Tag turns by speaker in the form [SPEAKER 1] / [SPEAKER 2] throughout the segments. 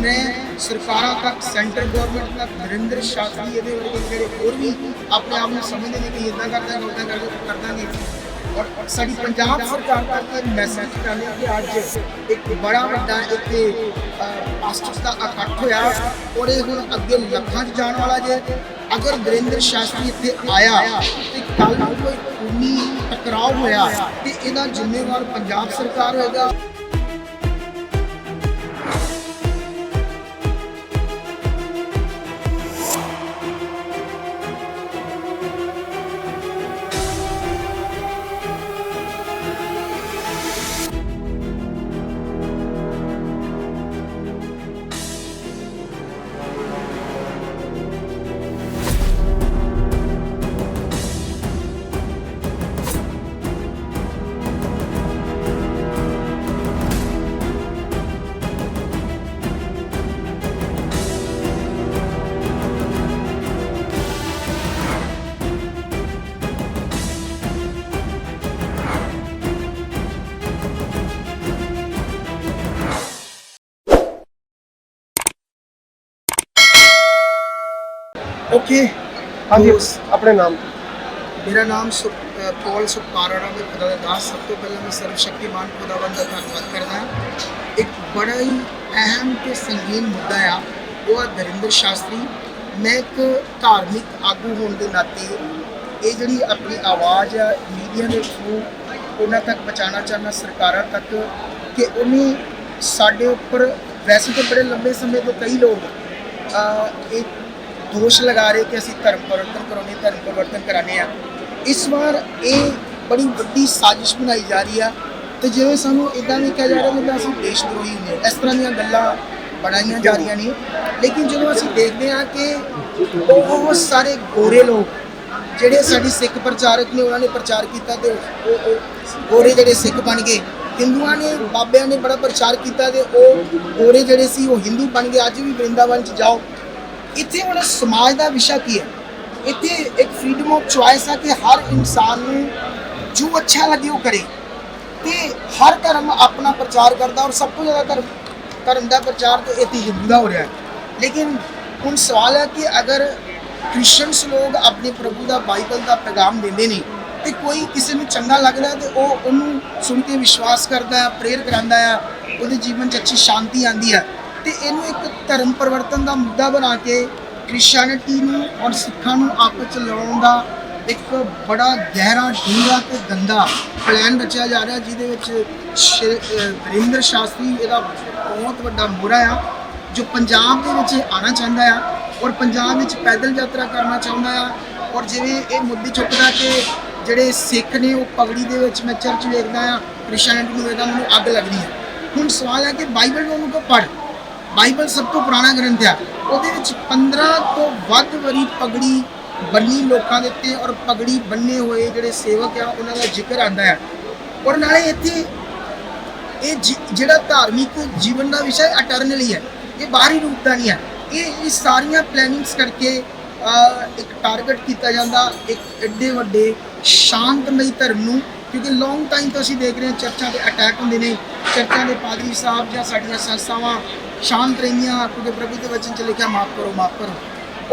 [SPEAKER 1] ਮੈਂ ਸਰਕਾਰਾਂ ਤੱਕ, ਸੈਂਟਰ ਗਵਰਨਮੈਂਟ ਤੱਕ, ਨਰਿੰਦਰ ਸ਼ਾਸਤਰੀ ਇਹਦੇ ਵਰਗੇ ਜਿਹੜੇ ਹੋਰ ਵੀ ਆਪਣੇ ਆਪ ਨੂੰ ਸਮਝਦੇ ਨੇ ਕਿ ਇਦਾਂ ਕਰਦਾ ਉਦਾਂ ਕਰਦੇ ਕਰ ਔਰ ਸਾਡੀ ਪੰਜਾਬ ਸਰਕਾਰ ਤੱਕ ਇਹ ਮੈਸੇਜ ਚਾਹੁੰਦੇ ਕਿ ਅੱਜ ਇੱਕ ਬੜਾ ਵੱਡਾ ਇੱਥੇ ਪਾਸਟਰਸ ਦਾ ਇਕੱਠ ਹੋਇਆ ਔਰ ਇਹ ਹੁਣ ਅੱਗੇ ਲੱਖਾਂ 'ਚ ਜਾਣ ਵਾਲਾ ਜੇ। ਅਗਰ ਨਰਿੰਦਰ ਸ਼ਾਸਤਰੀ ਇੱਥੇ ਆਇਆ ਤੇ ਕੱਲ ਨੂੰ ਕੋਈ ਖੂਨੀ ਟਕਰਾਅ ਹੋਇਆ ਤੇ ਇਹਦਾ ਜ਼ਿੰਮੇਵਾਰ ਪੰਜਾਬ ਸਰਕਾਰ ਹੋਏਗਾ। ਓਕੇ
[SPEAKER 2] ਹਾਂਜੀ। ਆਪਣੇ ਨਾਮ।
[SPEAKER 1] ਮੇਰਾ ਨਾਮ ਪੌਲ ਸੁਪਾਰਾੜਾ ਮੈਂ ਖੁਦਾ ਦਾ ਦਾਸ। ਸਭ ਤੋਂ ਪਹਿਲਾਂ ਮੈਂ ਸਰਵ ਸ਼ਕਤੀਮਾਨ ਖੁਦਾਵੰਦ ਦਾ ਧੰਨਵਾਦ ਕਰਦਾ ਹਾਂ। ਇੱਕ ਬੜਾ ਹੀ ਅਹਿਮ ਤੇ ਸੰਗੀਨ ਮੁੱਦਾ ਆ। ਉਹ ਆ ਨਰਿੰਦਰ ਸ਼ਾਸਤਰੀ। ਮੈਂ ਇੱਕ ਧਾਰਮਿਕ ਆਗੂ ਹੋਣ ਦੇ ਨਾਤੇ ਇਹ ਜਿਹੜੀ ਆਪਣੀ ਆਵਾਜ਼ ਆ ਮੀਡੀਆ ਦੇ ਥਰੂ ਉਹਨਾਂ ਤੱਕ ਪਹੁੰਚਾਉਣਾ ਚਾਹੁੰਦਾ ਸਰਕਾਰਾਂ ਤੱਕ ਕਿ ਉਹਨੇ ਸਾਡੇ ਉੱਪਰ ਵੈਸੇ ਤਾਂ ਬੜੇ ਲੰਬੇ ਸਮੇਂ ਤੋਂ ਕਈ ਲੋਕ ਇਹ ਦੋਸ਼ ਲਗਾ ਰਹੇ ਕਿ ਅਸੀਂ ਧਰਮ ਪਰਿਵਰਤਨ ਕਰਾਉਣੇ ਧਰਮ ਪਰਿਵਰਤਨ ਕਰਾਣੇ ਆ ਇਸ ਵਾਰ ਇਹ ਬੜੀ ਵੱਡੀ ਸਾਜ਼ਿਸ਼ ਬਣਾਈ ਜਾ ਰਹੀ ਆ। ਤੇ ਜਿਵੇਂ ਸਾਨੂੰ ਇਦਾਂ ਵੀ ਕਿਹਾ ਜਾ ਰਿਹਾ ਕਿ ਅਸੀਂ ਦੇਸ਼ ਦਰੋਹੀ ਹੁੰਦੇ ਇਸ ਤਰ੍ਹਾਂ ਦੀਆਂ ਗੱਲਾਂ ਬਣਾਈਆਂ ਜਾ ਰਹੀਆਂ ਨੇ। ਲੇਕਿਨ ਜਦੋਂ ਅਸੀਂ ਦੇਖਦੇ ਹਾਂ ਕਿ ਬਹੁਤ ਸਾਰੇ ਗੋਰੇ ਲੋਕ ਜਿਹੜੇ ਸਾਡੀ ਸਿੱਖ ਪ੍ਰਚਾਰਕ ਨੇ, ਉਹਨਾਂ ਨੇ ਪ੍ਰਚਾਰ ਕੀਤਾ ਤੇ ਉਹ ਉਹ ਗੋਰੇ ਜਿਹੜੇ ਸਿੱਖ ਬਣ ਗਏ। ਹਿੰਦੂਆਂ ਨੇ, ਬਾਬਿਆਂ ਨੇ ਬੜਾ ਪ੍ਰਚਾਰ ਕੀਤਾ ਤੇ ਉਹ ਗੋਰੇ ਜਿਹੜੇ ਸੀ ਉਹ ਹਿੰਦੂ ਬਣ ਗਏ। ਅੱਜ ਵੀ ਵਰਿੰਦਾਵਨ ਚ ਜਾਓ। ਇੱਥੇ ਹੁਣ ਸਮਾਜ ਦਾ ਵਿਸ਼ਾ ਕੀ ਹੈ? ਇੱਥੇ ਇੱਕ ਫਰੀडम ਆਫ ਚੁਆਇਸ ਆ ਕਿ ਹਰ ਇਨਸਾਨ ਨੂੰ ਜੋ ਅੱਛਾ ਲੱਗੇ ਉਹ ਕਰੇ। ਤੇ ਹਰ ਧਰਮ ਆਪਣਾ ਪ੍ਰਚਾਰ ਕਰਦਾ ਔਰ ਸਭ ਤੋਂ ਜ਼ਿਆਦਾ ਧਰਮ ਧਰਮ ਦਾ ਪ੍ਰਚਾਰ ਤੇ ਇੱਥੇ ਹਿੰਦੂ ਦਾ ਹੋ ਰਿਹਾ ਹੈ। ਲੇਕਿਨ ਹੁਣ ਸਵਾਲ ਹੈ ਕਿ ਅਗਰ ਕ੍ਰਿਸਚੀਅਨਸ ਲੋਕ ਆਪਣੇ ਪ੍ਰਭੂ ਦਾ ਬਾਈਬਲ ਦਾ ਪੈਗਾਮ ਦਿੰਦੇ ਨੇ, ਤੇ ਕੋਈ ਕਿਸੇ ਨੂੰ ਚੰਗਾ ਲੱਗਦਾ ਤੇ ਉਹ ਉਹਨੂੰ ਸੁਣ ਕੇ ਵਿਸ਼ਵਾਸ ਕਰਦਾ ਹੈ ਪ੍ਰੇਰ ਕਰਾਂਦਾ ਹੈ, ਉਹਦੇ ਜੀਵਨ 'ਚ ਅੱਛੀ ਸ਼ਾਂਤੀ ਆਂਦੀ ਹੈ ਤੇ ਇਹਨੂੰ ਇੱਕ ਧਰਮ ਪਰਿਵਰਤਨ ਦਾ ਮੁੱਦਾ ਬਣਾ ਕੇ ਕ੍ਰਿਸਚੀਅਨਿਟੀ ਨੂੰ ਔਰ ਸਿੱਖਾਂ ਨੂੰ ਆਪਸ ਚ ਲੜਾਉਣ ਦਾ ਇੱਕ ਬੜਾ ਗਹਿਰਾ ਡੂੰਘਾ ਤੇ ਗੰਦਾ ਪਲਾਨ ਰਚਿਆ ਜਾ ਰਿਹਾ ਜਿਹਦੇ ਵਿੱਚ ਸ਼੍ਰੀ, ਵਰਿੰਦਰ ਸ਼ਾਸਤਰੀ ਇਹਦਾ ਬਹੁਤ ਵੱਡਾ ਮੋਹਰਾ ਆ ਜੋ ਪੰਜਾਬ ਦੇ ਵਿੱਚ ਆਣਾ ਚਾਹੁੰਦਾ ਆ ਔਰ ਪੰਜਾਬ ਵਿੱਚ ਪੈਦਲ ਯਾਤਰਾ ਕਰਨਾ ਚਾਹੁੰਦਾ ਆ ਔਰ ਜਿਵੇਂ ਇਹ ਮੁੱਦੇ ਚੁੱਕਦਾ ਕਿ ਜਿਹੜੇ ਸਿੱਖ ਨੇ ਉਹ ਪਗੜੀ ਦੇ ਵਿੱਚ ਮੈਂ ਚਰਚ ਵੇਖਦਾ ਆ ਕ੍ਰਿਸਚੀਅਨਿਟੀ ਨੂੰ ਵੇਖਦਾ ਮੈਨੂੰ ਅੱਗ ਲੱਗਦੀ ਹੈ ਹੁਣ ਸਵਾਲ ਹੈ ਕਿ ਬਾਈਬਲ ਨੂੰ ਉਹਨੂੰ ਕੋ ਪੜ੍ਹ? ਬਾਈਬਲ ਸਭ ਤੋਂ ਪੁਰਾਣਾ ਗ੍ਰੰਥ ਆ। ਉਹਦੇ ਵਿੱਚ 15 ਤੋਂ ਵੱਧ ਵਾਰੀ ਪਗੜੀ ਬੰਨੀ ਲੋਕਾਂ ਦੇ ਉੱਤੇ ਔਰ ਪਗੜੀ ਬੰਨੇ ਹੋਏ ਜਿਹੜੇ ਸੇਵਕ ਆ, ਉਹਨਾਂ ਦਾ ਜ਼ਿਕਰ ਆਂਦਾ ਹੈ ਔਰ ਨਾਲੇ ਇੱਥੇ ਇਹ ਜਿ- ਜਿਹੜਾ ਧਾਰਮਿਕ ਜੀਵਨ ਦਾ ਵਿਸ਼ਾ ਅਟਰਨਲੀ ਹੈ ਇਹ ਬਾਹਰੀ ਰੂਪ ਦਾ ਨਹੀਂ ਹੈ ਇਹ ਇਹ ਸਾਰੀਆਂ ਪਲੈਨਿੰਗਸ ਕਰਕੇ ਇੱਕ ਟਾਰਗੇਟ ਕੀਤਾ ਜਾਂਦਾ, ਇੱਕ ਐਡੇ ਵੱਡੇ ਸ਼ਾਂਤਮਈ ਧਰਮ ਨੂੰ, ਕਿਉਂਕਿ ਲੌਂਗ ਟਾਈਮ ਤੋਂ ਅਸੀਂ ਦੇਖ ਰਹੇ ਹਾਂ ਚਰਚਾਂ ਤੇ ਅਟੈਕ ਹੁੰਦੇ ਨੇ। ਚਰਚਾਂ ਦੇ ਪਾਦਰੀ ਸਾਹਿਬ ਜਾਂ ਸਾਡੀਆਂ ਸੰਸਥਾਵਾਂ ਸ਼ਾਂਤ ਰਹਿੰਦੀਆਂ ਕਿਉਂਕਿ ਪ੍ਰਭੂ ਦੇ ਵਚਨ ਚ ਲਿਖਿਆ, ਮਾਫ ਕਰੋ ਮਾਫ ਕਰੋ।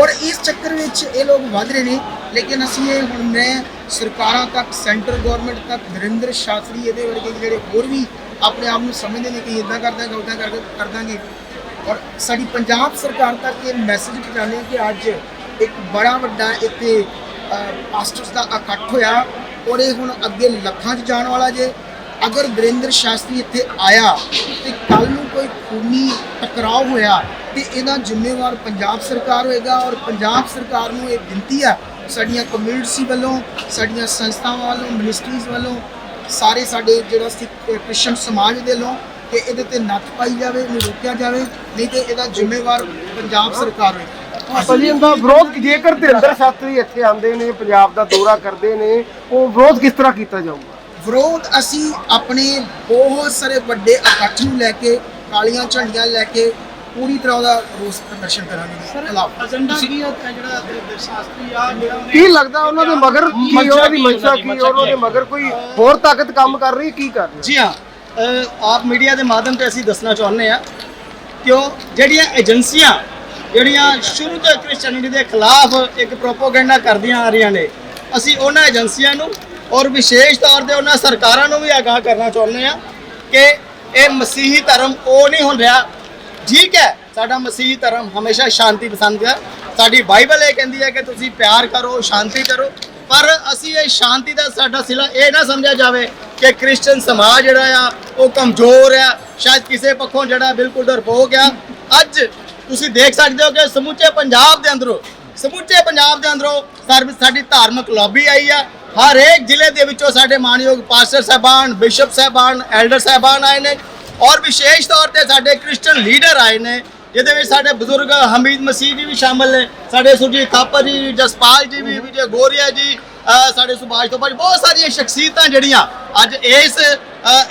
[SPEAKER 1] ਔਰ ਇਸ ਚੱਕਰ ਵਿੱਚ ਇਹ ਲੋਕ ਵੱਧ ਰਹੇ ਨੇ, ਲੇਕਿਨ ਅਸੀਂ ਇਹ ਹੁਣ ਮੈਂ ਸਰਕਾਰਾਂ ਤੱਕ, ਸੈਂਟਰ ਗਵਰਨਮੈਂਟ ਤੱਕ, ਨਰਿੰਦਰ ਸ਼ਾਸਤਰੀ ਇਹਦੇ ਵਰਗੇ ਜਿਹੜੇ ਹੋਰ ਵੀ ਆਪਣੇ ਆਪ ਨੂੰ ਸਮਝਦੇ ਨੇ ਕਿ ਇਦਾਂ ਕਰਦਾ ਹੈ ਉਦਾਂ ਕਰ ਕਰ ਦਾਂਗੇ। ਔਰ ਸਾਡੀ ਪੰਜਾਬ ਸਰਕਾਰ ਤੱਕ ਇਹ ਮੈਸੇਜ ਪਹੁੰਚਾਉਂਦੇ ਹਾਂ ਕਿ ਅੱਜ ਇੱਕ ਬੜਾ ਵੱਡਾ ਇੱਥੇ ਪਾਸਟਰਸ ਦਾ ਇਕੱਠ ਹੋਇਆ ਔਰ ਇਹ ਹੁਣ ਅੱਗੇ ਲੱਖਾਂ 'ਚ ਜਾਣ ਵਾਲਾ ਜੇ। ਅਗਰ ਵਰਿੰਦਰ ਸ਼ਾਸਤਰੀ ਇੱਥੇ ਆਇਆ, ਤੇ ਕੱਲ ਨੂੰ ਕੋਈ ਖੂਨੀ ਟਕਰਾਅ ਹੋਇਆ ਤੇ ਇਹਦਾ ਜ਼ਿੰਮੇਵਾਰ ਪੰਜਾਬ ਸਰਕਾਰ ਹੋਏਗਾ ਔਰ ਪੰਜਾਬ ਸਰਕਾਰ ਨੂੰ ਇਹ ਬੇਨਤੀ ਆ ਸਾਡੀਆਂ ਕਮਿਊਨਿਟੀ ਵੱਲੋਂ ਸਾਡੀਆਂ ਸੰਸਥਾਵਾਂ ਵੱਲੋਂ ਮਿਨਿਸਟਰੀਜ਼ ਵੱਲੋਂ ਸਾਰੇ ਸਾਡੇ ਜਿਹੜਾ ਸਿੱਖ ਕ੍ਰਿਸਚਨ ਸਮਾਜ ਦੇ ਵੱਲੋਂ ਕਿ ਇਹਦੇ ਤੇ ਨੱਥ ਪਾਈ ਜਾਵੇ ਇਹਨੂੰ ਰੋਕਿਆ ਜਾਵੇ ਨਹੀਂ ਤੇ ਇਹਦਾ ਜ਼ਿੰਮੇਵਾਰ ਪੰਜਾਬ ਸਰਕਾਰ ਹੋਏਗੀ।
[SPEAKER 2] ਭਾਜੀ ਇਹਦਾ ਵਿਰੋਧ ਜੇਕਰ ਧਿਰਿੰਦਰ ਸ਼ਾਸਤਰੀ ਇੱਥੇ ਆਉਂਦੇ ਨੇ ਪੰਜਾਬ ਦਾ ਦੌਰਾ ਕਰਦੇ ਨੇ ਉਹ ਵਿਰੋਧ ਕਿਸ ਤਰ੍ਹਾਂ ਕੀਤਾ ਜਾਊਗਾ?
[SPEAKER 1] ਵਿਰੋਧ ਅਸੀਂ ਆਪਣੇ ਬਹੁਤ ਸਾਰੇ ਵੱਡੇ ਇਕੱਠ ਨੂੰ ਲੈ ਕੇ ਕਾਲੀਆਂ ਝੰਡੀਆਂ ਲੈ ਕੇ ਪੂਰੀ ਤਰ੍ਹਾਂ ਦਾ ਰੋਸ ਪ੍ਰਦਰਸ਼ਨ ਕਰਾਂਗੇ। ਖਿਲਾਫ
[SPEAKER 3] ਏਜੰਡਾ ਕੀ ਹੈ ਜਿਹੜਾ ਦਰਿੰਦਰ ਸ਼ਾਸਤਰੀ ਆ ਜਿਹੜਾ ਉਹਨੇ
[SPEAKER 2] ਕੀ ਲੱਗਦਾ ਉਹਨਾਂ ਦੇ ਮਗਰ ਕੀ ਉਹਨਾਂ ਦੀ ਮਨਸ਼ਾ ਕੀ ਔਰ ਉਹਨਾਂ ਦੇ ਮਗਰ ਕੋਈ ਹੋਰ ਤਾਕਤ ਕੰਮ ਕਰ ਰਹੀ ਹੈ? ਕੀ ਕਰ ਰਹੀ ਹੈ?
[SPEAKER 3] ਜੀ ਹਾਂ ਆਪ ਮੀਡੀਆ ਦੇ ਮਾਧਿਅਮ ਤੇ ਅਸੀਂ ਦੱਸਣਾ ਚਾਹੁੰਦੇ ਆ
[SPEAKER 4] ਕਿਉਂ ਜਿਹੜੀਆਂ ਏਜੰਸੀਆਂ ਜਿਹੜੀਆਂ ਸ਼ੁਰੂ ਤੋਂ ਕ੍ਰਿਸਚੀਅਨਿਟੀ ਦੇ ਖਿਲਾਫ ਇੱਕ ਪ੍ਰੋਪੋਗੈਂਡਾ ਕਰਦੀਆਂ ਆ ਰਹੀਆਂ ਨੇ ਅਸੀਂ ਉਹਨਾਂ ਏਜੰਸੀਆਂ ਨੂੰ ਔਰ ਵਿਸ਼ੇਸ਼ ਤੌਰ ਤੇ ਉਹਨਾਂ ਸਰਕਾਰਾਂ ਨੂੰ ਵੀ ਆਗਾਹ ਕਰਨਾ ਚਾਹੁੰਦੇ ਆ ਕਿ ਇਹ ਮਸੀਹੀ ਧਰਮ ਉਹ ਨਹੀਂ ਹੁਣ ਰਿਹਾ। ਠੀਕ ਹੈ, ਸਾਡਾ ਮਸੀਹੀ ਧਰਮ ਹਮੇਸ਼ਾ ਸ਼ਾਂਤੀ ਪਸੰਦ ਹੈ। ਸਾਡੀ ਬਾਈਬਲ ਇਹ ਕਹਿੰਦੀ ਹੈ ਕਿ ਤੁਸੀਂ ਪਿਆਰ ਕਰੋ, ਸ਼ਾਂਤੀ ਕਰੋ। ਪਰ ਅਸੀਂ ਇਹ ਸ਼ਾਂਤੀ ਦਾ ਸਾਡਾ ਸਿਲਾ ਇਹ ਨਾ ਸਮਝਿਆ ਜਾਵੇ ਕਿ ਕ੍ਰਿਸਚੀਅਨ ਸਮਾਜ ਜਿਹੜਾ ਆ, ਉਹ ਕਮਜ਼ੋਰ ਆ। ਸ਼ਾਇਦ ਕਿਸੇ ਪੱਖੋਂ ਜਿਹੜਾ ਬਿਲਕੁਲ ਡਰਪੋਕ ਆ। ਅੱਜ ਤੁਸੀਂ ਦੇਖ ਸਕਦੇ ਹੋ ਕਿ ਸਮੁੱਚੇ ਪੰਜਾਬ ਦੇ ਅੰਦਰੋਂ ਸਮੁੱਚੇ ਪੰਜਾਬ ਦੇ ਅੰਦਰੋਂ ਸਰਵਿਸ ਸਾਡੀ ਧਾਰਮਿਕ ਲੌਬੀ ਆਈ ਆ। ਹਰੇਕ ਜ਼ਿਲ੍ਹੇ ਦੇ ਵਿੱਚੋਂ ਸਾਡੇ ਮਾਨਯੋਗ ਪਾਸਟਰ ਸਾਹਿਬਾਨ ਬਿਸ਼ਪ ਸਾਹਿਬਾਨ ਐਲਡਰ ਸਾਹਿਬਾਨ ਆਏ ਨੇ ਔਰ ਵਿਸ਼ੇਸ਼ ਤੌਰ ਤੇ ਸਾਡੇ ਕ੍ਰਿਸਚੀਅਨ ਲੀਡਰ ਆਏ ਨੇ, ਜਿਹਦੇ ਵਿੱਚ ਸਾਡੇ ਬਜ਼ੁਰਗ ਹਮੀਦ ਮਸੀਹ ਜੀ ਵੀ ਸ਼ਾਮਲ ਨੇ, ਸਾਡੇ ਸੁਰਜੀਤ ਥਾਪਰ ਜੀ, ਜਸਪਾਲ ਜੀ ਵੀ, ਵਿਜੇ ਗੋਰੀਆ ਜੀ ਸਾਡੇ ਸੁਭਾਸ਼ ਤੋਂ ਬਹੁਤ ਸਾਰੀਆਂ ਸ਼ਖਸੀਅਤਾਂ ਜਿਹੜੀਆਂ ਅੱਜ ਇਸ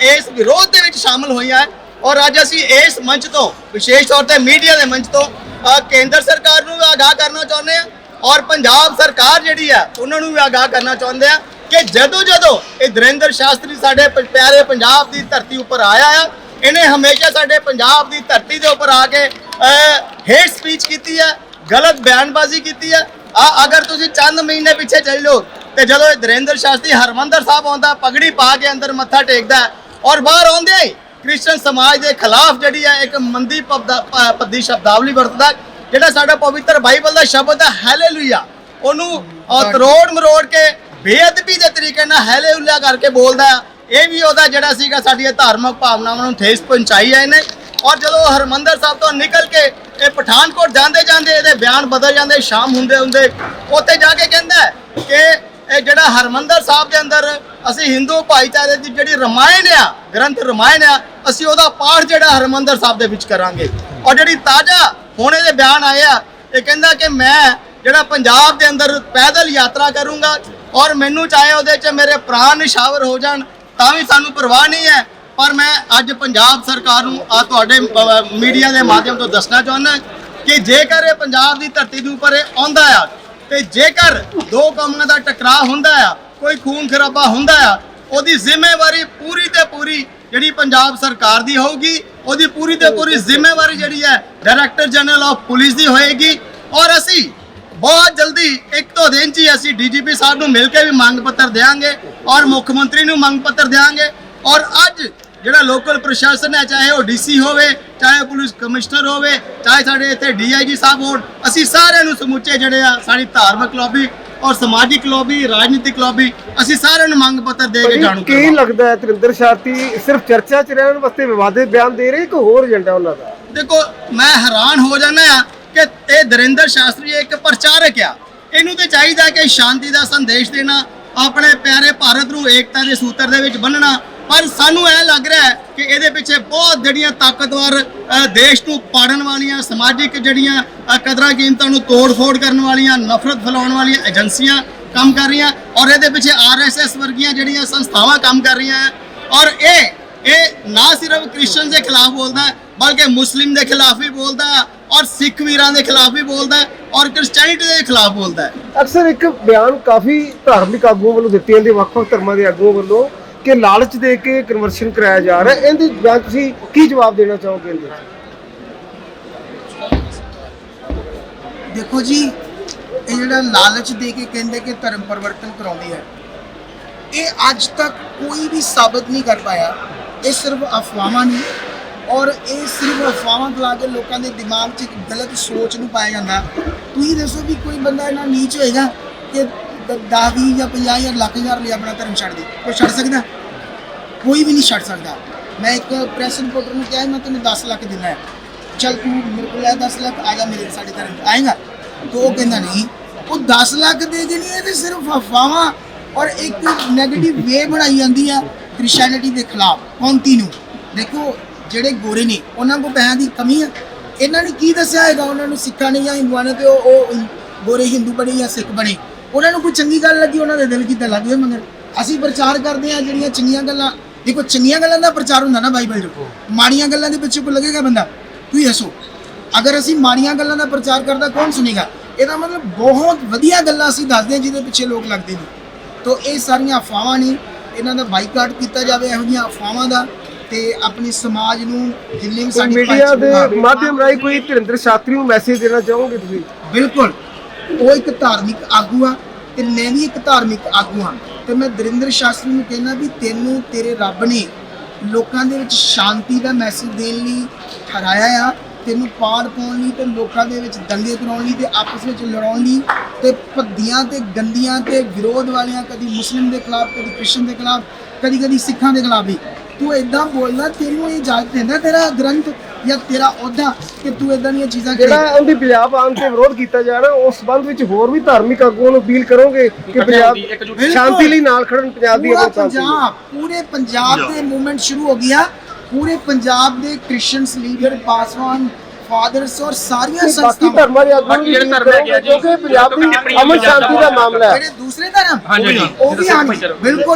[SPEAKER 4] ਇਸ ਵਿਰੋਧ ਦੇ ਵਿੱਚ ਸ਼ਾਮਲ ਹੋਈਆਂ ਹੈ। ਔਰ ਅੱਜ ਅਸੀਂ ਇਸ ਮੰਚ ਤੋਂ, ਵਿਸ਼ੇਸ਼ ਤੌਰ ਤੇ ਮੀਡੀਆ ਦੇ ਮੰਚ ਤੋਂ ਕੇਂਦਰ ਸਰਕਾਰ ਨੂੰ ਵੀ ਆਗਾਹ ਕਰਨਾ ਚਾਹੁੰਦੇ ਆ ਔਰ ਪੰਜਾਬ ਸਰਕਾਰ ਜਿਹੜੀ ਆ, ਉਹਨਾਂ ਨੂੰ ਵੀ ਆਗਾਹ ਕਰਨਾ ਚਾਹੁੰਦੇ ਆ ਕਿ ਜਦੋਂ ਜਦੋਂ ਇਹ ਦਰਿੰਦਰ ਸ਼ਾਸਤਰੀ ਸਾਡੇ ਪਿਆਰੇ ਪੰਜਾਬ ਦੀ ਧਰਤੀ ਉੱਪਰ ਆਇਆ ਆ, ਇਹਨੇ ਹਮੇਸ਼ਾ ਸਾਡੇ ਪੰਜਾਬ ਦੀ ਧਰਤੀ ਦੇ ਉੱਪਰ ਆ ਕੇ ਹੇਟ ਸਪੀਚ ਕੀਤੀ ਹੈ ਗਲਤ ਬਿਆਨਬਾਜ਼ੀ ਕੀਤੀ ਹੈ ਆ, ਅਗਰ ਤੁਸੀਂ ਚੰਦ ਮਹੀਨੇ ਪਿੱਛੇ ਚੱਲ ਲਓ ਤੇ ਜਦੋਂ ਇਹ ਦਰਿੰਦਰ ਸ਼ਾਸਤਰੀ ਹਰਮੰਦਰ ਸਾਹਿਬ ਆਉਂਦਾ, ਪਗੜੀ ਪਾ ਕੇ ਅੰਦਰ ਮੱਥਾ ਟੇਕਦਾ ਔਰ ਬਾਹਰ ਆਉਂਦੇ ਹੀ ਕ੍ਰਿਸਚਨ ਸਮਾਜ ਦੇ ਖਿਲਾਫ ਜਿਹੜੀ ਹੈ ਇੱਕ ਮੰਦੀ ਪੱਦੀ ਸ਼ਬਦਾਵਲੀ ਵਰਤਦਾ ਜਿਹੜਾ ਸਾਡਾ ਪਵਿੱਤਰ ਬਾਈਬਲ ਦਾ ਸ਼ਬਦ ਹੈ ਹਾਲੇਲੂਇਆ ਉਹਨੂੰ ਤਰੋੜ ਮਰੋੜ ਕੇ ਬੇਅਦਬੀ ਦੇ ਤਰੀਕੇ ਨਾਲ ਹਾਲੇਲੂਇਆ ਕਰਕੇ ਬੋਲਦਾ। ਇਹ ਵੀ ਉਹਦਾ ਜਿਹੜਾ ਸੀਗਾ ਸਾਡੀਆਂ ਧਾਰਮਿਕ ਭਾਵਨਾਵਾਂ ਨੂੰ ਠੇਸ ਪਹੁੰਚਾਈ ਹੈ ਇਹਨੇ। ਔਰ ਜਦੋਂ ਹਰਮੰਦਰ ਸਾਹਿਬ ਤੋਂ ਨਿਕਲ ਕੇ ਇਹ ਪਠਾਨਕੋਟ ਜਾਂਦੇ ਜਾਂਦੇ ਇਹਦੇ ਬਿਆਨ ਬਦਲ ਜਾਂਦੇ ਸ਼ਾਮ ਹੁੰਦੇ ਹੁੰਦੇ ਉੱਥੇ ਜਾ ਕੇ ਕਹਿੰਦਾ ਕਿ ਇਹ ਜਿਹੜਾ ਹਰਮੰਦਰ ਸਾਹਿਬ ਦੇ ਅੰਦਰ ਅਸੀਂ ਹਿੰਦੂ ਭਾਈਚਾਰੇ ਦੀ ਜਿਹੜੀ ਰਮਾਇਣ ਆ, ਗ੍ਰੰਥ ਰਮਾਇਣ ਆ, ਅਸੀਂ ਉਹਦਾ ਪਾਠ ਜਿਹੜਾ ਹਰਮੰਦਰ ਸਾਹਿਬ ਦੇ ਵਿੱਚ ਕਰਾਂਗੇ। ਔਰ ਜਿਹੜੀ ਤਾਜ਼ਾ ਹੁਣ ਇਹਦੇ ਬਿਆਨ ਆਏ ਆ, ਇਹ ਕਹਿੰਦਾ ਕਿ ਮੈਂ ਜਿਹੜਾ ਪੰਜਾਬ ਦੇ ਅੰਦਰ ਪੈਦਲ ਯਾਤਰਾ ਕਰੂੰਗਾ ਔਰ ਮੈਨੂੰ ਚਾਹੇ ਉਹਦੇ 'ਚ ਮੇਰੇ ਪ੍ਰਾਣ ਨਿਸ਼ਾਵਰ ਹੋ ਜਾਣ, ਤਾਂ ਵੀ ਸਾਨੂੰ ਪਰਵਾਹ ਨਹੀਂ ਹੈ, ਪਰ ਮੈਂ ਅੱਜ ਪੰਜਾਬ ਸਰਕਾਰ ਨੂੰ ਆ ਤੁਹਾਡੇ ਮੀਡੀਆ ਦੇ ਮਾਧਿਅਮ ਤੋਂ ਦੱਸਣਾ ਚਾਹੁੰਦਾ ਕਿ ਜੇਕਰ ਇਹ ਪੰਜਾਬ ਦੀ ਧਰਤੀ ਦੇ ਉੱਪਰ ਇਹ ਆਉਂਦਾ ਆ ਤੇ ਜੇਕਰ ਦੋ ਕੌਮਾਂ ਦਾ ਟਕਰਾਅ ਹੁੰਦਾ ਆ, ਕੋਈ ਖੂਨ ਖਰਾਬਾ ਹੁੰਦਾ ਆ, ਉਹਦੀ ਜ਼ਿੰਮੇਵਾਰੀ ਪੂਰੀ ਤੇ ਪੂਰੀ ਜਿਹੜੀ ਪੰਜਾਬ ਸਰਕਾਰ ਦੀ ਹੋਊਗੀ, ਉਹਦੀ ਪੂਰੀ ਤੇ ਪੂਰੀ ਜ਼ਿੰਮੇਵਾਰੀ ਜਿਹੜੀ ਹੈ ਡਾਇਰੈਕਟਰ ਜਨਰਲ ਆਫ ਪੁਲਿਸ ਦੀ ਹੋਏਗੀ। ਔਰ ਅਸੀਂ ਬਹੁਤ ਜਲਦੀ ਇੱਕ ਤੋਂ ਦਿਨ 'ਚ ਹੀ ਅਸੀਂ ਡੀਜੀਪੀ ਸਾਹਿਬ ਨੂੰ ਮਿਲ ਕੇ ਵੀ ਮੰਗ ਪੱਤਰ ਦੇਵਾਂਗੇ ਔਰ ਮੁੱਖ ਮੰਤਰੀ ਨੂੰ ਮੰਗ ਪੱਤਰ ਦੇਵਾਂਗੇ ਔਰ ਅੱਜ ਜਿਹੜਾ ਲੋਕਲ ਪ੍ਰਸ਼ਾਸਨ ਹੈ ਚਾਹੇ ਉਹ ਡੀਸੀ ਹੋਵੇ ਚਾਹੇ ਪੁਲਿਸ ਕਮਿਸ਼ਨਰ ਹੋਵੇ ਚਾਹੇ ਸਾਡੇ ਇੱਥੇ ਡੀਆਈਜੀ ਸਾਹਿਬ ਹੋਣ ਅਸੀਂ ਸਾਰਿਆਂ ਨੂੰ ਸਮੁੱਚੇ ਜਿਹੜੇ ਆ ਸਾਡੀ ਧਾਰਮਿਕ ਲੌਬੀ ਔਰ ਸਮਾਜਿਕ ਲੌਬੀ ਰਾਜਨੀਤਿਕ ਲੌਬੀ ਅਸੀਂ ਸਾਰਿਆਂ ਨੂੰ ਮੰਗ ਪੱਤਰ ਦੇ ਕੇ ਜਾਣੂ
[SPEAKER 2] ਕੀ ਲੱਗਦਾ ਹੈ ਤਰਿੰਦਰ ਸ਼ਾਸਤਰੀ ਸਿਰਫ ਚਰਚਾ ਚ ਰਹਿਣ ਵਾਸਤੇ ਵਿਵਾਦਿਤ ਬਿਆਨ ਦੇ ਰਹੇ ਕਿ ਹੋਰ ਏਜੰਡਾ ਉਹਨਾਂ ਦਾ?
[SPEAKER 4] ਦੇਖੋ ਮੈਂ ਹੈਰਾਨ ਹੋ ਜਾਂਦਾ ਆ ਕਿ ਇਹ ਦਰਿੰਦਰ ਸ਼ਾਸਤਰੀ ਇੱਕ ਪ੍ਰਚਾਰਕ ਆ। ਇਹਨੂੰ ਤੇ ਚਾਹੀਦਾ ਕਿ ਸ਼ਾਂਤੀ ਦਾ ਸੰਦੇਸ਼ ਦੇਣਾ ਆਪਣੇ ਪਿਆਰੇ ਭਾਰਤ ਨੂੰ ਏਕਤਾ ਦੇ ਸੂਤਰ ਦੇ ਵਿੱਚ ਬੰਨਣਾ ਪਰ ਸਾਨੂੰ ਇਹ ਲੱਗ ਰਿਹਾ ਹੈ ਕਿ ਇਹਦੇ ਪਿੱਛੇ ਬਹੁਤ ਜਿਹੜੀਆਂ ਤਾਕਤਵਰ ਦੇਸ਼ ਨੂੰ ਪਾੜਨ ਵਾਲੀਆਂ, ਸਮਾਜਿਕ ਜਿਹੜੀਆਂ ਕਦਰਾਂ ਕੀਮਤਾਂ ਨੂੰ ਤੋੜ-ਫੋੜ ਕਰਨ ਵਾਲੀਆਂ, ਨਫ਼ਰਤ ਫੈਲਾਉਣ ਵਾਲੀਆਂ ਏਜੰਸੀਆਂ ਕੰਮ ਕਰ ਰਹੀਆਂ ਔਰ ਇਹਦੇ ਪਿੱਛੇ ਆਰਐਸਐਸ ਵਰਗੀਆਂ ਜਿਹੜੀਆਂ ਸੰਸਥਾਵਾਂ ਕੰਮ ਕਰ ਰਹੀਆਂ ਹੈ ਔਰ ਇਹ ਇਹ ਨਾ ਸਿਰਫ ਕ੍ਰਿਸਚੀਅਨ ਦੇ ਖਿਲਾਫ ਬੋਲਦਾ ਬਲਕਿ ਮੁਸਲਿਮ ਦੇ ਖਿਲਾਫ ਵੀ ਬੋਲਦਾ ਔਰ ਸਿੱਖ ਵੀਰਾਂ ਦੇ ਖਿਲਾਫ ਵੀ ਬੋਲਦਾ ਔਰ ਕ੍ਰਿਸਚੀਅਨਿਟੀ ਦੇ ਖਿਲਾਫ ਬੋਲਦਾ
[SPEAKER 2] ਅਕਸਰ ਇੱਕ ਬਿਆਨ ਕਾਫੀ ਧਾਰਮਿਕ ਆਗੂਆਂ ਵੱਲੋਂ ਦਿੱਤੇ ਜਾਂਦੇ, ਵੱਖ-ਵੱਖ ਧਰਮਾਂ ਦੇ ਆਗੂਆਂ ਵੱਲੋਂ ਕਿ ਲਾਲਚ ਦੇ ਕੇ ਕਨਵਰਸ਼ਨ ਕਰਾਇਆ ਜਾ ਰਿਹਾ। ਇਹਦੇ ਬਿਆਨ ਤੁਸੀਂ ਕੀ ਜਵਾਬ ਦੇਣਾ ਚਾਹੋਗੇ ਇਹਦੇ
[SPEAKER 1] ਦੇਖੋ ਜੀ, ਇਹ ਜਿਹੜਾ ਲਾਲਚ ਦੇ ਕੇ ਕਹਿੰਦੇ ਕਿ ਧਰਮ ਪਰਿਵਰਤਨ ਕਰਾਉਂਦੀ ਹੈ ਇਹ ਅੱਜ ਤੱਕ ਕੋਈ ਵੀ ਸਾਬਤ ਨਹੀਂ ਕਰ ਪਾਇਆ। ਇਹ ਸਿਰਫ ਅਫਵਾਹਾਂ ਨੇ ਔਰ ਇਹ ਸਿਰਫ ਅਫਵਾਹਾਂ ਫੈਲਾ ਕੇ ਲੋਕਾਂ ਦੇ ਦਿਮਾਗ 'ਚ ਇੱਕ ਗਲਤ ਸੋਚ ਨੂੰ ਪਾਇਆ ਜਾਂਦਾ। ਤੁਸੀਂ ਦੱਸੋ ਵੀ ਕੋਈ ਬੰਦਾ ਇਹਨਾਂ ਨੀਚ ਹੋਏਗਾ ਕਿ 10 20 ਜਾਂ 50 ਜਾਂ ਲੱਖ ਹਜ਼ਾਰ ਲਈ ਆਪਣਾ ਧਰਮ ਛੱਡ ਦੇ। ਕੋਈ ਛੱਡ ਸਕਦਾ? ਕੋਈ ਵੀ ਨਹੀਂ ਛੱਡ ਸਕਦਾ। ਮੈਂ ਇੱਕ ਪ੍ਰੈਸ ਰਿਪੋਰਟਰ ਨੂੰ ਕਿਹਾ, ਮੈਂ ਤੈਨੂੰ 10 ਲੱਖ ਦਿੰਦਾ ਹੈ। ਚਲ ਤੂੰ ਮੇਰੇ ਕੋਲ ਹੈ 10 ਲੱਖ, ਆ ਜਾ ਮੇਰੇ ਸਾਡੇ ਘਰ ਆਏਗਾ। ਤਾਂ ਉਹ ਕਹਿੰਦਾ, ਨਹੀਂ, ਉਹ 10 ਲੱਖ ਦੇ ਦੇਣੀ ਇਹ ਤੇ ਸਿਰਫ ਅਫਵਾਹਾਂ ਔਰ ਇੱਕ 네ਗੇਟਿਵ ਵੇ ਬਣਾਈ ਜਾਂਦੀ ਆ ਕ੍ਰਿਸਚੀਅਨਿਟੀ ਦੇ ਖਿਲਾਫ ਕੌਂਤੀ ਨੂੰ। ਦੇਖੋ, ਜਿਹੜੇ ਗੋਰੇ ਨੇ, ਉਹਨਾਂ ਕੋਲ ਪੈਸਿਆਂ ਦੀ ਕਮੀ ਆ। ਇਹਨਾਂ ਨੇ ਕੀ ਦੱਸਿਆ ਹੈਗਾ? ਉਹਨਾਂ ਨੂੰ ਸਿੱਖਾਂ ਨੇ ਜਾਂ ਹਿੰਦੂਆਂ ਨੇ ਤੇ ਉਹ ਗੋਰੇ ਹਿੰਦੂ ਬਣੇ ਜਾਂ ਸਿੱਖ ਬਣੇ। ਉਹਨਾਂ ਨੂੰ ਕੋਈ ਚੰਗੀ ਗੱਲ ਲੱਗੀ, ਉਹਨਾਂ ਦੇ ਦਿਲ ਕੀਤਾ ਲੱਗ ਗਏ ਮਗਰ ਅਸੀਂ ਪ੍ਰਚਾਰ ਕਰਦੇ ਆ ਜਿਹੜੀਆਂ ਚੰਗੀਆਂ ਗੱਲਾਂ ਦੇਖੋ ਚੰਗੀਆਂ ਗੱਲਾਂ ਦਾ ਪ੍ਰਚਾਰ ਹੁੰਦਾ ਨਾ ਬਾਈਬਲ 'ਚ। ਮਾੜੀਆਂ ਗੱਲਾਂ ਦੇ ਪਿੱਛੇ ਕੋ ਲੱਗੇਗਾ ਬੰਦਾ? ਤੁਸੀਂ ਦੱਸੋ। ਅਗਰ ਅਸੀਂ ਮਾੜੀਆਂ ਗੱਲਾਂ ਦਾ ਪ੍ਰਚਾਰ ਕਰਦਾ ਕੌਣ ਸੁਣੇਗਾ? ਇਹਦਾ ਮਤਲਬ ਬਹੁਤ ਵਧੀਆ ਗੱਲਾਂ ਅਸੀਂ ਦੱਸਦੇ ਹਾਂ ਜਿਹਦੇ ਪਿੱਛੇ ਲੋਕ ਲੱਗਦੇ ਨੇ। ਤੋ ਇਹ ਸਾਰੀਆਂ ਅਫਵਾਹਾਂ ਨੇ। ਇਹਨਾਂ ਦਾ ਬਾਈਕਾਟ ਕੀਤਾ ਜਾਵੇ ਇਹੋ ਜਿਹੀਆਂ ਅਫਵਾਹਾਂ ਦਾ ਤੇ ਆਪਣੀ ਸਮਾਜ ਨੂੰ ਜਿੰਨੀ ਵੀ ਸਾਡੀ
[SPEAKER 2] ਮੀਡੀਆ ਦੇ ਮਾਧਿਅਮ ਰਾਹੀਂ ਕੋਈ ਧਿਰਿੰਦਰ ਸ਼ਾਸਤਰੀ ਨੂੰ ਮੈਸੇਜ ਦੇਣਾ ਚਾਹੋਗੇ ਤੁਸੀਂ?
[SPEAKER 1] ਬਿਲਕੁਲ। ਉਹ ਇੱਕ ਧਾਰਮਿਕ ਆਗੂ ਆ ਤੇ ਮੈਂ ਵੀ ਇੱਕ ਧਾਰਮਿਕ ਆਗੂ ਹਾਂ। ਤੇ ਮੈਂ ਦਰਿੰਦਰ ਸ਼ਾਸਤਰੀ ਨੂੰ ਕਹਿਣਾ ਵੀ ਤੈਨੂੰ ਤੇਰੇ ਰੱਬ ਨੇ ਲੋਕਾਂ ਦੇ ਵਿੱਚ ਸ਼ਾਂਤੀ ਦਾ ਮੈਸੇਜ ਦੇਣ ਲਈ ਠਹਿਰਾਇਆ ਆ, ਤੈਨੂੰ ਪਾੜ ਪਾਉਣ ਲਈ ਤੇ ਲੋਕਾਂ ਦੇ ਵਿੱਚ ਦੰਗੇ ਕਰਾਉਣ ਲਈ ਤੇ ਆਪਸ ਵਿੱਚ ਲੜਾਉਣ ਲਈ ਤੇ ਭੱਦੀਆਂ ਤੇ ਗੰਦੀਆਂ ਤੇ ਵਿਰੋਧ ਵਾਲੀਆਂ ਕਦੀ ਮੁਸਲਿਮ ਦੇ ਖਿਲਾਫ, ਕਦੀ ਕ੍ਰਿਸਚਨ ਦੇ ਖਿਲਾਫ ਕਦੀ ਕਦੀ ਸਿੱਖਾਂ ਦੇ ਖਿਲਾਫ ਵੀ। ਤੂੰ ਇਦਾਂ ਬੋਲਦਾ ਤੈਨੂੰ ਇਹ ਇਜਾਜ਼ਤ ਦਿੰਦਾ ਤੇਰਾ ਗ੍ਰੰਥ ਜਾਂ ਤੇਰਾ ਅਹੁਦਾ ਕਿ ਤੂੰ ਇਦਾਂ ਦੀਆਂ ਚੀਜ਼ਾਂ ਕਰੇ
[SPEAKER 2] ਜਿਹੜਾ ਉਹਦੀ ਪੰਜਾਬ ਆਉਣ ਤੇ ਵਿਰੋਧ ਕੀਤਾ ਜਾ ਰਿਹਾ ਉਸ ਸੰਬੰਧ ਵਿੱਚ ਹੋਰ ਵੀ ਧਾਰਮਿਕ ਆਗੂਆਂ ਨੂੰ ਅਪੀਲ ਕਰੋਗੇ ਕਿ ਪੰਜਾਬ। ਸ਼ਾਂਤੀ ਲਈ ਨਾਲ ਖੜਨ ਪੰਜਾਬ ਦੀ ਲਈ।
[SPEAKER 1] ਪੰਜਾਬ ਪੂਰੇ ਪੰਜਾਬ ਦੇ ਮੂਵਮੈਂਟ ਸ਼ੁਰੂ ਹੋ ਗਿਆ ਪੂਰੇ ਪੰਜਾਬ ਦੇ ਕ੍ਰਿਸਚੀਅਨਸ ਲੀਡਰ ਪਾਸਵਾਨ ਫਾਦਰਸ ਔਰ ਸਾਰੀਆਂ
[SPEAKER 2] ਬਾਕੀ
[SPEAKER 1] ਸੰਸਥਾਵਾਂ।
[SPEAKER 2] ਧਰਮਾਂ ਦੇ ਆਗੂਆਂ ਨੂੰ ਵੀ
[SPEAKER 5] ਜਿਹੜੇ ਧਰਮ ਹੈਗੇ ਆ ਜੀ,
[SPEAKER 2] ਕਿਉਂਕਿ ਪੰਜਾਬ ਦੀ ਅਮਨ ਸ਼ਾਂਤੀ ਦਾ ਮਾਮਲਾ ਹੈ।
[SPEAKER 1] ਜਿਹੜੇ ਦੂਸਰੇ ਧਰਮ। ਉਹ ਵੀ ਹਨ। ਬਿਲਕੁਲ।